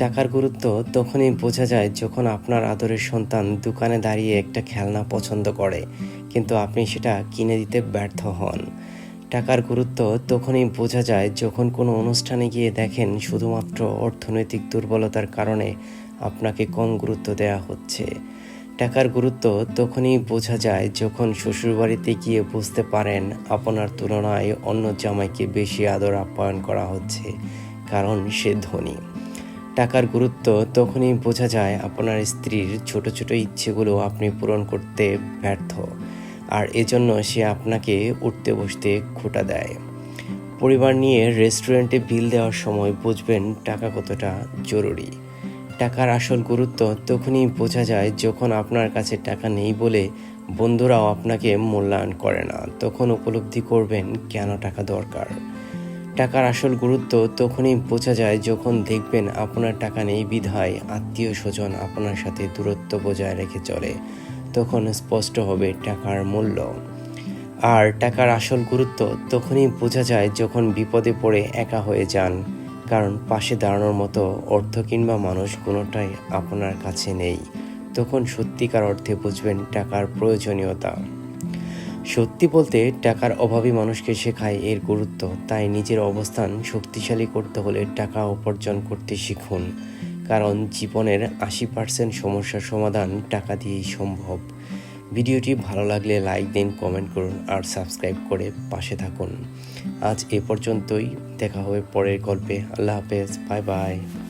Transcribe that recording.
টাকার গুরুত্ব তখনই বোঝা যায় যখন আপনার আদরের সন্তান দোকানে দাঁড়িয়ে একটা খেলনা পছন্দ করে, কিন্তু আপনি সেটা কিনে দিতে ব্যর্থ হন। টাকার গুরুত্ব তখনই বোঝা যায় যখন কোনো অনুষ্ঠানে গিয়ে দেখেন শুধুমাত্র অর্থনৈতিক দুর্বলতার কারণে আপনাকে কম গুরুত্ব দেওয়া হচ্ছে। টাকার গুরুত্ব তখনই বোঝা যায় যখন শ্বশুরবাড়িতে গিয়ে বুঝতে পারেন আপনার তুলনায় অন্য জামাইকে বেশি আদর আপ্যায়ন করা হচ্ছে, কারণ সে ধনী। টাকার গুরুত্ব তখনই বোঝা যায় আপনার স্ত্রীর ছোট ছোট ইচ্ছেগুলো আপনি পূরণ করতে ব্যর্থ। আর এজন্য সে আপনাকে উঠতে বসতে খোটা দেয়। পরিবার নিয়ে রেস্টুরেন্টে বিল দেওয়ার সময় বুঝবেন টাকা কতটা জরুরি। টাকার আসল গুরুত্ব তখনই বোঝা যায় যখন আপনার কাছে টাকা নেই বলে বন্ধুরাও আপনাকে মূল্যায়ন করে না। তখন উপলব্ধি করবেন কেন টাকা দরকার। টাকার আসল গুরুত্ব তখনই বোঝা যায় যখন দেখবেন আপনার টাকা নেই বিধায় আত্মীয় স্বজন আপনার সাথে দূরত্ব বজায় রেখে চলে, তখন স্পষ্ট হবে টাকার মূল্য। আর টাকার আসল গুরুত্ব তখনই বোঝা যায় যখন বিপদে পড়ে একা হয়ে যান, কারণ পাশে দাঁড়ানোর মতো অর্থ কিংবা মানুষ কোনোটাই আপনার কাছে নেই। তখন সত্যিকার অর্থে বুঝবেন টাকার প্রয়োজনীয়তা। সত্যি বলতে, টাকার অভাবী মানুষকে শেখায় এর গুরুত্ব। তাই নিজের অবস্থান শক্তিশালী করতে হলে টাকা উপার্জন করতে শিখুন। কারণ জীবনের আশি পার্সেন্ট সমস্যার সমাধান টাকা দিয়েই সম্ভব। ভিডিওটি ভালো লাগলে লাইক দিন, কমেন্ট করুন আর সাবস্ক্রাইব করে পাশে থাকুন। আজ এ পর্যন্তই। দেখা হবে পরের গল্পে। আল্লাহ হাফেজ। Bye bye.